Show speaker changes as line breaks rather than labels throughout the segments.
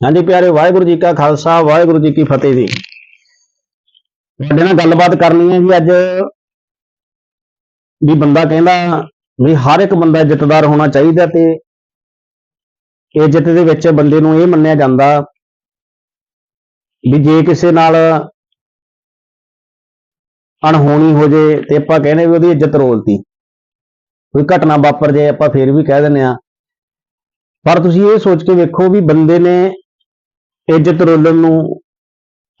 ਹਾਂਜੀ ਪਿਆਰੇ ਵਾਹਿਗੁਰੂ ਜੀ ਕਾ ਖਾਲਸਾ, ਵਾਹਿਗੁਰੂ ਜੀ ਕੀ ਫਤਿਹ ਜੀ। ਤੁਹਾਡੇ ਨਾਲ ਗੱਲਬਾਤ ਕਰਨੀ ਹੈ ਜੀ ਅੱਜ ਵੀ ਬੰਦਾ ਕਹਿੰਦਾ ਵੀ ਹਰ ਇੱਕ ਬੰਦਾ ਇੱਜ਼ਤਦਾਰ ਹੋਣਾ ਚਾਹੀਦਾ ਤੇ ਇੱਜ਼ਤ ਦੇ ਵਿੱਚ ਬੰਦੇ ਨੂੰ ਇਹ ਮੰਨਿਆ ਜਾਂਦਾ ਵੀ ਜੇ ਕਿਸੇ ਨਾਲ ਅਣਹੋਣੀ ਹੋ ਜੇ ਤੇ ਆਪਾਂ ਕਹਿੰਦੇ ਵੀ ਉਹਦੀ ਇੱਜ਼ਤ ਰੋਲਤੀ। ਕੋਈ ਘਟਨਾ ਵਾਪਰ ਜੇ ਆਪਾਂ ਫੇਰ ਵੀ ਕਹਿ ਦਿੰਦੇ ਆ ਪਰ ਤੁਸੀਂ ਇਹ ਸੋਚ ਕੇ ਵੇਖੋ ਵੀ ਬੰਦੇ ਨੇ ਇੱਜ਼ਤ ਰੋਲਣ ਨੂੰ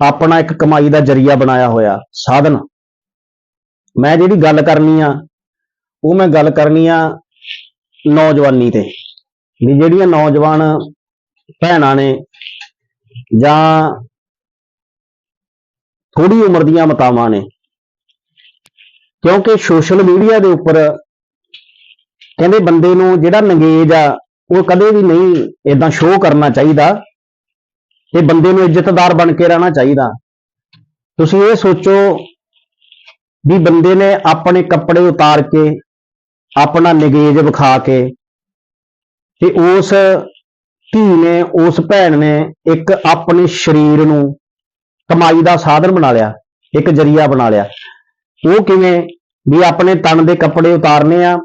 ਆਪਣਾ ਇੱਕ ਕਮਾਈ ਦਾ ਜਰੀਆ ਬਣਾਇਆ ਹੋਇਆ ਸਾਧਨ। ਮੈਂ ਜਿਹੜੀ ਗੱਲ ਕਰਨੀ ਆ, ਉਹ ਮੈਂ ਗੱਲ ਕਰਨੀ ਆ ਨੌਜਵਾਨੀ ਤੇ। ਵੀ ਜਿਹੜੀਆਂ ਨੌਜਵਾਨ ਭੈਣਾਂ ਨੇ ਜਾਂ ਥੋੜੀ ਉਮਰ ਦੀਆਂ ਮਾਤਾਵਾਂ ਨੇ, ਕਿਉਂਕਿ ਸੋਸ਼ਲ ਮੀਡੀਆ ਦੇ ਉੱਪਰ ਕਹਿੰਦੇ ਬੰਦੇ ਨੂੰ ਜਿਹੜਾ ਨੰਗੇਜ ਆ, ਉਹ ਕਦੇ ਵੀ ਨਹੀਂ ਇਦਾਂ ਸ਼ੋਅ ਕਰਨਾ ਚਾਹੀਦਾ। ਇਹ ਬੰਦੇ ਨੂੰ ਇੱਜ਼ਤਦਾਰ ਬਣ ਕੇ ਰਹਿਣਾ ਚਾਹੀਦਾ। ਤੁਸੀਂ ਇਹ ਸੋਚੋ ਵੀ ਬੰਦੇ ਨੇ ਆਪਣੇ ਕੱਪੜੇ ਉਤਾਰ ਕੇ, ਆਪਣਾ ਨਗੇਜ ਵਿਖਾ ਕੇ ਤੇ ਉਸ ਧੀ ਨੇ, ਉਸ ਭੈਣ ਨੇ ਇੱਕ ਆਪਣੇ ਸਰੀਰ ਨੂੰ ਕਮਾਈ ਦਾ ਸਾਧਨ ਬਣਾ ਲਿਆ, ਇੱਕ ਜਰੀਆ ਬਣਾ ਲਿਆ। ਉਹ ਕਿਵੇਂ ਵੀ ਆਪਣੇ ਤਨ ਦੇ ਕੱਪੜੇ ਉਤਾਰਨੇ ਆ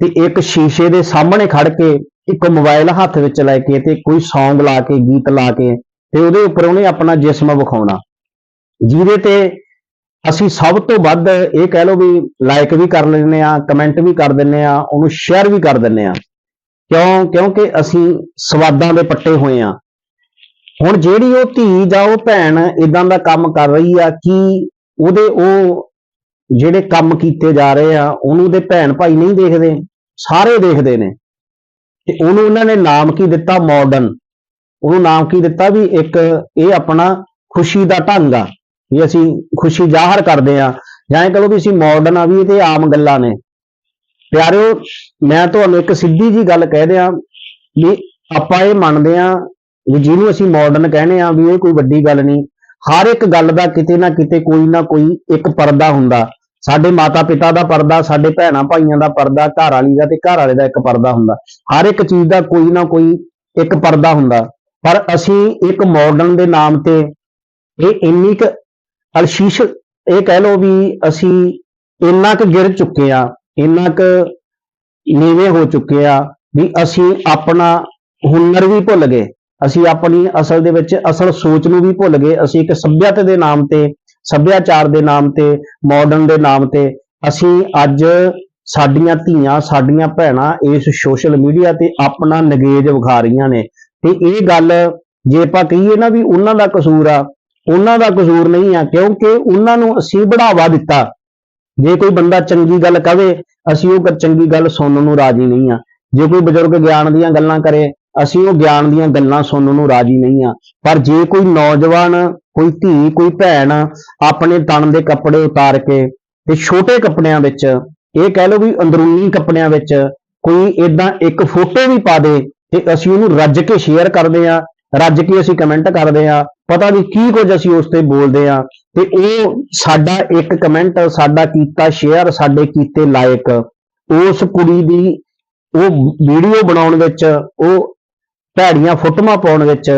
ਤੇ ਇੱਕ ਸ਼ੀਸ਼ੇ ਦੇ ਸਾਹਮਣੇ ਖੜ ਕੇ ਇੱਕ ਮੋਬਾਈਲ ਹੱਥ ਵਿੱਚ ਲੈ ਕੇ ਤੇ ਕੋਈ Song ਲਾ ਕੇ, ਗੀਤ ਲਾ ਕੇ ਤੇ ਉਹਦੇ ਉੱਪਰ ਉਹਨੇ ਆਪਣਾ ਜਿਸਮ ਵਿਖਾਉਣਾ। ਜਿਹਦੇ ਤੇ ਅਸੀਂ ਸਭ ਤੋਂ ਵੱਧ ਇਹ ਕਹਿ ਲਓ ਵੀ ਲਾਈਕ ਵੀ ਕਰ ਲੈਂਦੇ ਆ ਕਮੈਂਟ ਵੀ ਕਰ ਦਿੰਨੇ ਆ ਉਹਨੂੰ ਸ਼ੇਅਰ ਵੀ ਕਰ ਦਿੰਨੇ ਆ ਕਿਉਂ? ਕਿਉਂਕਿ ਅਸੀਂ ਸਵਾਦਾਂ ਦੇ ਪੱਟੇ ਹੋਏ ਆ ਹੁਣ ਜਿਹੜੀ ਉਹ ਧੀ ਜਾਂ ਉਹ ਭੈਣ ਇਦਾਂ ਦਾ ਕੰਮ ਕਰ ਰਹੀ ਆ, ਕਿ ਉਹਦੇ ਉਹ ਜਿਹੜੇ ਕੰਮ ਕੀਤੇ ਜਾ ਰਹੇ ਆ, ਉਹਨੂੰ ਦੇ ਭੈਣ ਭਾਈ ਨਹੀਂ ਦੇਖਦੇ? ਸਾਰੇ ਦੇਖਦੇ ਨੇ। ਤੇ ਉਹਨੂੰ ਉਹਨਾਂ ਨੇ ਨਾਮ ਕੀ ਦਿੱਤਾ? ਮਾਡਰਨ ਉਹਨੂੰ ਨਾਮ ਕੀ ਦਿੱਤਾ ਵੀ ਇੱਕ ਇਹ ਆਪਣਾ ਖੁਸ਼ੀ ਦਾ ਢੰਗ ਆ, ਵੀ ਅਸੀਂ ਖੁਸ਼ੀ ਜ਼ਾਹਰ ਕਰਦੇ ਆ ਜਾਂ ਇਹ ਕਹੋ ਵੀ ਅਸੀਂ ਮਾਡਰਨ ਆ ਵੀ ਇਹ ਤੇ ਆਮ ਗੱਲਾਂ ਨੇ। ਪਿਆਰਿਓ, ਮੈਂ ਤੁਹਾਨੂੰ ਇੱਕ ਸਿੱਧੀ ਜੀ ਗੱਲ ਕਹਿ ਦਿਆਂ ਵੀ ਆਪਾਂ ਇਹ ਮੰਨਦੇ ਆ ਵੀ ਜਿਹਨੂੰ ਅਸੀਂ ਮਾਡਰਨ ਕਹਿੰਦੇ ਆ ਵੀ ਇਹ ਕੋਈ ਵੱਡੀ ਗੱਲ ਨਹੀਂ। ਹਰ ਇੱਕ ਗੱਲ ਦਾ ਕਿਤੇ ਨਾ ਕਿਤੇ ਕੋਈ ਨਾ ਕੋਈ ਇੱਕ ਪਰਦਾ ਹੁੰਦਾ। ਸਾਡੇ ਮਾਤਾ ਪਿਤਾ ਦਾ ਪਰਦਾ, ਸਾਡੇ ਭੈਣਾਂ ਭਾਈਆਂ ਦਾ ਪਰਦਾ, ਘਰ ਵਾਲੀ ਦਾ ਤੇ ਘਰ ਵਾਲੇ ਦਾ ਇੱਕ ਪਰਦਾ ਹੁੰਦਾ। ਹਰ ਇੱਕ ਚੀਜ਼ ਦਾ ਕੋਈ ਨਾ ਕੋਈ ਇੱਕ ਪਰਦਾ ਹੁੰਦਾ। ਪਰ ਅਸੀਂ ਇੱਕ ਮਾਡਰਨ ਦੇ ਨਾਮ ਤੇ ਇਹ ਇੰਨੀ ਕੁ ਅਲਸ਼ੀਸ਼, ਇਹ ਕਹਿ ਲਓ ਵੀ ਅਸੀਂ ਇੰਨਾ ਕੁ ਗਿਰ ਚੁੱਕੇ ਆ ਇੰਨਾ ਕੁ ਨੀਵੇਂ ਹੋ ਚੁੱਕੇ ਆ ਵੀ ਅਸੀਂ ਆਪਣਾ ਹੁਨਰ ਵੀ ਭੁੱਲ ਗਏ, ਅਸੀਂ ਆਪਣੀ ਅਸਲ ਦੇ ਵਿੱਚ ਅਸਲ ਸੋਚ ਨੂੰ ਵੀ ਭੁੱਲ ਗਏ, ਅਸੀਂ ਇੱਕ ਸੱਭਿਅਤਾ ਦੇ ਨਾਮ ਤੇ, ਸੱਭਿਆਚਾਰ ਦੇ ਨਾਮ ਤੇ ਮਾਡਰਨ ਦੇ ਨਾਮ ਤੇ ਅਸੀਂ ਅੱਜ ਸਾਡੀਆਂ ਧੀਆਂ, ਸਾਡੀਆਂ ਭੈਣਾਂ ਇਸ ਸੋਸ਼ਲ ਮੀਡੀਆ ਤੇ ਆਪਣਾ ਨਗੇਜ ਵਿਖਾ ਰਹੀਆਂ ਨੇ। ਤੇ ਇਹ ਗੱਲ ਜੇ ਆਪਾਂ ਕਹੀਏ ਨਾ ਵੀ ਉਹਨਾਂ ਦਾ ਕਸੂਰ ਆ, ਉਹਨਾਂ ਦਾ ਕਸੂਰ ਨਹੀਂ ਆ, ਕਿਉਂਕਿ ਉਹਨਾਂ ਨੂੰ ਅਸੀਂ ਬੜਾਵਾ ਦਿੱਤਾ। ਜੇ ਕੋਈ ਬੰਦਾ ਚੰਗੀ ਗੱਲ ਕਵੇ, ਅਸੀਂ ਉਹ ਚੰਗੀ ਗੱਲ ਸੁਣਨ ਨੂੰ ਰਾਜੀ ਨਹੀਂ ਆ। ਜੇ ਕੋਈ ਬਜ਼ੁਰਗ ਗਿਆਨ ਦੀਆਂ ਗੱਲਾਂ ਕਰੇ, ਅਸੀਂ ਉਹ ਗਿਆਨ ਦੀਆਂ ਗੱਲਾਂ ਸੁਣਨ ਨੂੰ ਰਾਜੀ ਨਹੀਂ ਆ। ਪਰ ਜੇ ਕੋਈ ਨੌਜਵਾਨ, ਕੋਈ ਧੀ, ਕੋਈ ਭੈਣ ਆਪਣੇ ਤਨ ਦੇ ਕੱਪੜੇ ਉਤਾਰ ਕੇ ਤੇ ਛੋਟੇ ਕੱਪੜਿਆਂ ਵਿੱਚ, ਇਹ ਕਹਿ ਲਓ ਵੀ ਅੰਦਰੂਨੀ ਕੱਪੜਿਆਂ ਵਿੱਚ ਕੋਈ ਇਦਾਂ ਇੱਕ ਫੋਟੋ ਵੀ ਪਾ ਦੇ ਤੇ ਅਸੀਂ ਉਹਨੂੰ ਰੱਜ ਕੇ ਸ਼ੇਅਰ ਕਰਦੇ ਆ ਰੱਜ ਕੇ ਅਸੀਂ ਕਮੈਂਟ ਕਰਦੇ ਆ ਪਤਾ ਨਹੀਂ ਕੀ ਕੁਝ ਅਸੀਂ ਉਸ ਤੇ ਬੋਲਦੇ ਆ ਤੇ ਉਹ ਸਾਡਾ ਇੱਕ ਕਮੈਂਟ ਸਾਡਾ ਕੀਤਾ ਸ਼ੇਅਰ ਸਾਡੇ ਕੀਤੇ ਲਾਇਕ ਉਸ ਕੁੜੀ ਦੀ ਉਹ ਵੀਡੀਓ ਬਣਾਉਣ ਵਿੱਚ, ਉਹ ਭੈੜੀਆਂ ਫੋਟੋਆਂ ਪਾਉਣ ਵਿੱਚ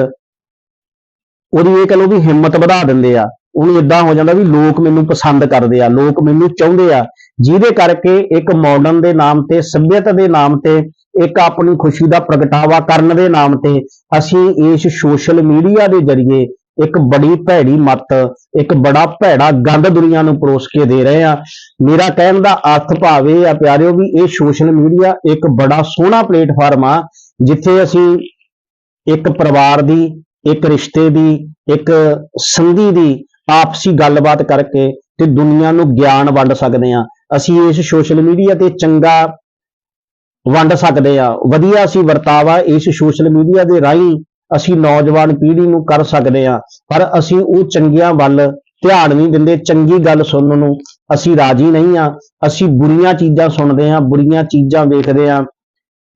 ਉਹਦੀ ਇਹ ਕਹ ਲਓ ਵੀ ਹਿੰਮਤ ਵਧਾ ਦਿੰਦੇ ਆ। ਉਹਨੂੰ ਇਦਾਂ ਹੋ ਜਾਂਦਾ ਵੀ ਲੋਕ ਮੈਨੂੰ ਪਸੰਦ ਕਰਦੇ ਆ, ਲੋਕ ਮੈਨੂੰ ਚਾਹੁੰਦੇ ਆ। ਜਿਹਦੇ ਕਰਕੇ ਇੱਕ ਮਾਡਰਨ ਦੇ ਨਾਮ ਤੇ, ਸੱਭਿਅਤਾ ਦੇ ਨਾਮ ਤੇ ਇੱਕ ਆਪਣੀ ਖੁਸ਼ੀ ਦਾ ਪ੍ਰਗਟਾਵਾ ਕਰਨ ਦੇ ਨਾਮ ਤੇ ਅਸੀਂ ਇਸ ਸੋਸ਼ਲ ਮੀਡੀਆ ਦੇ ਜ਼ਰੀਏ ਇੱਕ ਬੜੀ ਭੈੜੀ ਮੱਤ, ਇੱਕ ਬੜਾ ਭੈੜਾ ਗੰਦ ਦੁਨੀਆ ਨੂੰ ਪਰੋਸ ਕੇ ਦੇ ਰਹੇ ਆ ਮੇਰਾ ਕਹਿਣ ਦਾ ਅਰਥ ਭਾਵ ਇਹ ਆ ਪਿਆਰਿਓ ਵੀ ਇਹ ਸੋਸ਼ਲ ਮੀਡੀਆ ਇੱਕ ਬੜਾ ਸੋਹਣਾ ਪਲੇਟਫਾਰਮ ਆ, ਜਿੱਥੇ ਅਸੀਂ ਇੱਕ ਪਰਿਵਾਰ ਦੀ, ਇੱਕ ਰਿਸ਼ਤੇ ਦੀ, ਇੱਕ ਸੰਧੀ ਦੀ ਆਪਸੀ ਗੱਲਬਾਤ ਕਰਕੇ ਤੇ ਦੁਨੀਆ ਨੂੰ ਗਿਆਨ ਵੰਡ ਸਕਦੇ ਆ ਅਸੀਂ ਇਸ ਸੋਸ਼ਲ ਮੀਡੀਆ ਤੇ ਚੰਗਾ ਵੰਡ ਸਕਦੇ ਆ ਵਧੀਆ ਅਸੀਂ ਵਰਤਾਵਾ ਇਸ ਸੋਸ਼ਲ ਮੀਡੀਆ ਦੇ ਰਾਹੀਂ ਅਸੀਂ ਨੌਜਵਾਨ ਪੀੜ੍ਹੀ ਨੂੰ ਕਰ ਸਕਦੇ ਆ ਪਰ ਅਸੀਂ ਉਹ ਚੰਗੀਆਂ ਵੱਲ ਧਿਆਨ ਨਹੀਂ ਦਿੰਦੇ। ਚੰਗੀ ਗੱਲ ਸੁਣਨ ਨੂੰ ਅਸੀਂ ਰਾਜੀ ਨਹੀਂ ਆ ਅਸੀਂ ਬੁਰੀਆਂ ਚੀਜ਼ਾਂ ਸੁਣਦੇ ਆ ਬੁਰੀਆਂ ਚੀਜ਼ਾਂ ਵੇਖਦੇ ਆ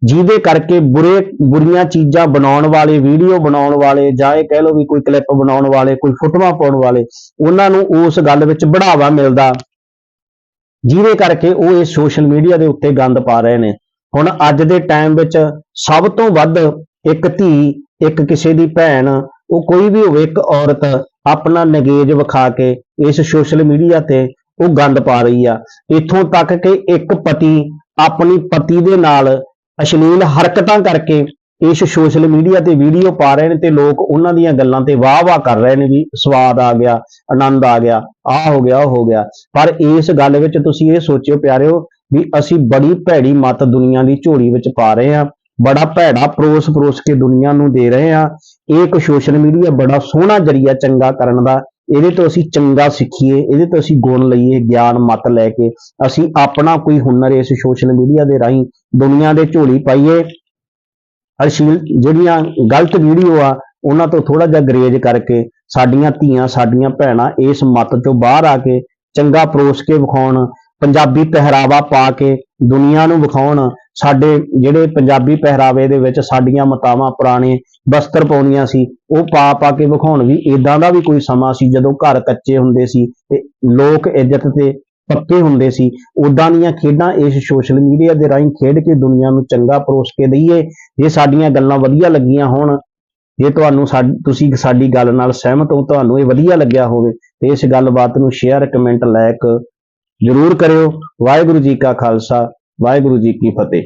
ਜਿਹਦੇ ਕਰਕੇ ਬੁਰੇ, ਬੁਰੀਆਂ ਚੀਜ਼ਾਂ ਬਣਾਉਣ ਵਾਲੇ ਵੀਡੀਓ ਬਣਾਉਣ ਵਾਲੇ ਜਾਂ ਇਹ ਕਹਿ ਲਓ ਵੀ ਕੋਈ ਕਲਿੱਪ ਬਣਾਉਣ ਵਾਲੇ, ਕੋਈ ਫੋਟੋਆਂ ਪਾਉਣ ਵਾਲੇ, ਉਹਨਾਂ ਨੂੰ ਉਸ ਗੱਲ ਵਿੱਚ ਬੜਾਵਾ ਮਿਲਦਾ। ਜਿਹਦੇ ਕਰਕੇ ਉਹ ਇਹ ਸੋਸ਼ਲ ਮੀਡੀਆ ਦੇ ਉੱਤੇ ਗੰਦ ਪਾ ਰਹੇ ਨੇ। ਹੁਣ ਅੱਜ ਦੇ ਟਾਈਮ ਵਿੱਚ ਸਭ ਤੋਂ ਵੱਧ ਇੱਕ ਧੀ, ਇੱਕ ਕਿਸੇ ਦੀ ਭੈਣ, ਉਹ ਕੋਈ ਵੀ ਹੋਵੇ, ਇੱਕ ਔਰਤ ਆਪਣਾ ਨਗੇਜ ਵਿਖਾ ਕੇ ਇਸ ਸੋਸ਼ਲ ਮੀਡੀਆ ਤੇ ਉਹ ਗੰਦ ਪਾ ਰਹੀ ਆ। ਇੱਥੋਂ ਤੱਕ ਕਿ ਇੱਕ ਪਤੀ ਆਪਣੀ ਪਤੀ ਦੇ ਨਾਲ ਅਸ਼ਲੀਲ ਹਰਕਤਾਂ ਕਰਕੇ ਇਸ ਸੋਸ਼ਲ ਮੀਡੀਆ ਤੇ ਵੀਡੀਓ ਪਾ ਰਹੇ ਨੇ ਤੇ ਲੋਕ ਉਹਨਾਂ ਦੀਆਂ ਗੱਲਾਂ ਤੇ ਵਾਹ-ਵਾਹ ਕਰ ਰਹੇ ਨੇ ਵੀ ਸਵਾਦ ਆ ਗਿਆ, ਆਨੰਦ ਆ ਗਿਆ, ਆਹ ਹੋ ਗਿਆ, ਉਹ ਹੋ ਗਿਆ। ਪਰ ਇਸ ਗੱਲ ਵਿੱਚ ਤੁਸੀਂ ਇਹ ਸੋਚਿਓ ਪਿਆਰਿਓ ਵੀ ਅਸੀਂ ਬੜੀ ਭੈੜੀ ਮਤ ਦੁਨੀਆ ਦੀ ਝੋਲੀ ਵਿੱਚ ਪਾ ਰਹੇ ਹਾਂ, ਬੜਾ ਭੈੜਾ ਪਰੋਸ ਪਰੋਸ ਕੇ ਦੁਨੀਆ ਨੂੰ ਦੇ ਰਹੇ ਹਾਂ। ਇਹ ਇੱਕ ਸੋਸ਼ਲ ਮੀਡੀਆ ਬੜਾ ਸੋਹਣਾ ਜਰੀਆ ਚੰਗਾ ਕਰਨ ਦਾ, ਇਹਦੇ ਤੋਂ ਅਸੀਂ ਚੰਗਾ ਸਿੱਖੀਏ, ਇਹਦੇ ਤੋਂ ਅਸੀਂ ਗੁਣ ਲਈਏ, ਗਿਆਨ ਮਤ ਲੈ ਕੇ ਅਸੀਂ ਆਪਣਾ ਕੋਈ ਹੁਨਰ ਇਸ ਸੋਸ਼ਲ ਮੀਡੀਆ ਦੇ ਰਾਹੀਂ ਦੁਨੀਆ ਦੇ ਝੋਲੀ ਪਾਈਏ। ਅਸ਼ਲੀਲ ਜਿਹੜੀਆਂ ਗਲਤ ਵੀਡੀਓ ਆ, ਉਹਨਾਂ ਤੋਂ ਥੋੜਾ ਜਿਹਾ ਗਰੇਜ ਕਰਕੇ ਸਾਡੀਆਂ ਧੀਆਂ, ਸਾਡੀਆਂ ਭੈਣਾਂ ਇਸ ਮਤ ਚੋਂ ਬਾਹਰ ਆ ਕੇ ਚੰਗਾ ਪਰੋਸ ਕੇ ਵਿਖਾਉਣ ਪੰਜਾਬੀ ਪਹਿਰਾਵਾ ਪਾ ਕੇ ਦੁਨੀਆ ਨੂੰ ਵਿਖਾਉਣ, ਸਾਡੇ ਜਿਹੜੇ ਪੰਜਾਬੀ ਪਹਿਰਾਵੇ ਦੇ ਵਿੱਚ ਸਾਡੀਆਂ ਮਾਤਾਵਾਂ ਪੁਰਾਣੇ ਵਸਤਰ ਪਾਉਂਦੀਆਂ ਸੀ, ਉਹ ਪਾ ਪਾ ਕੇ ਵਿਖਾਉਣ ਵੀ ਇਦਾਂ ਦਾ ਵੀ ਕੋਈ ਸਮਾਂ ਸੀ ਜਦੋਂ ਘਰ ਕੱਚੇ ਹੁੰਦੇ ਸੀ ਤੇ ਲੋਕ ਇੱਜ਼ਤ ਤੇ ਪੱਕੇ ਹੁੰਦੇ ਸੀ। ਉਦਾਂ ਦੀਆਂ ਖੇਡਾਂ ਇਸ ਸੋਸ਼ਲ ਮੀਡੀਆ ਦੇ ਰਾਹੀਂ ਖੇਡ ਕੇ ਦੁਨੀਆ ਨੂੰ ਚੰਗਾ ਪਰੋਸ ਕੇ ਦਈਏ। ਜੇ ਸਾਡੀਆਂ ਗੱਲਾਂ ਵਧੀਆ ਲੱਗੀਆਂ ਹੋਣ, ਜੇ ਤੁਹਾਨੂੰ ਸਾਡ- ਤੁਸੀਂ ਸਾਡੀ ਗੱਲ ਨਾਲ ਸਹਿਮਤ ਹੋ, ਤੁਹਾਨੂੰ ਇਹ ਵਧੀਆ ਲੱਗਿਆ ਹੋਵੇ, ਤੇ ਇਸ ਗੱਲਬਾਤ ਨੂੰ ਸ਼ੇਅਰ ਕਮੈਂਟ ਲਾਇਕ ਜ਼ਰੂਰ ਕਰਿਓ। ਵਾਹਿਗੁਰੂ ਜੀ ਕਾ ਖਾਲਸਾ ਵਾਹਿਗੁਰੂ ਜੀ ਕੀ ਫਤਿਹ।